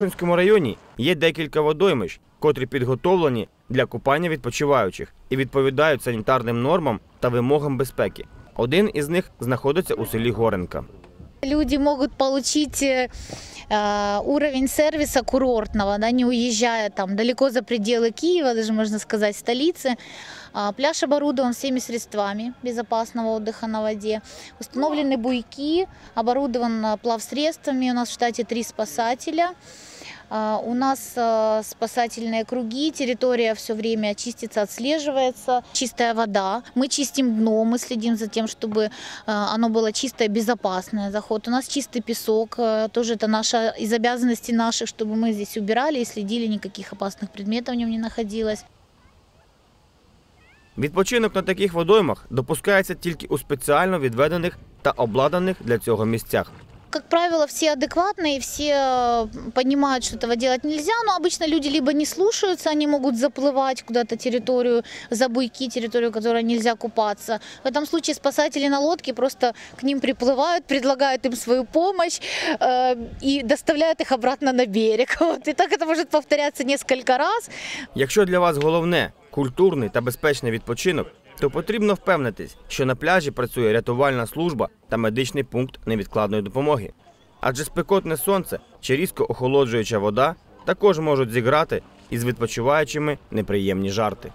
Корсунському районі є декілька водоймищ, котрі підготовлені для купання відпочиваючих і відповідають санітарним нормам та вимогам безпеки. Один із них знаходиться у селі Горенка. Люди можуть получить э, э, уровень сервиса курортного, да, не уезжая там далеко за пределы Киева, даже можно сказать столицы. А, Пляж оборудован всеми средствами безопасного отдыха на воде. Установлены буйки, оборудован а, плавсредствами. У нас в штате три спасателя. А, У нас а, спасательные круги, территория все время чистится, отслеживается. Чистая вода. Мы чистим дно, мы следим за тем, чтобы а, оно было чистое, безопасное заход. У нас чистый песок, э, тоже это наша из обязанностей наших, чтобы мы здесь убирали и следили, никаких опасных предметов в нем не находилось. Відпочинок на таких водоймах допускається тільки у спеціально відведених та обладнаних для цього місцях. Как правило, все адекватные, все э, понимают, что этого делать нельзя, но обычно люди либо не слушаются, они могут заплывать куда-то территорию, за буйки, территорию, которой нельзя купаться. В этом случае спасатели на лодке просто к ним приплывают, предлагают им свою помощь э, и доставляют их обратно на берег. Вот. И так это может повторяться несколько раз. Якщо для вас головне культурний та безпечний відпочинок, то потрібно впевнитись, що на пляжі працює рятувальна служба та медичний пункт невідкладної допомоги. Адже спекотне сонце чи різко охолоджуюча вода також можуть зіграти із відпочиваючими неприємні жарти.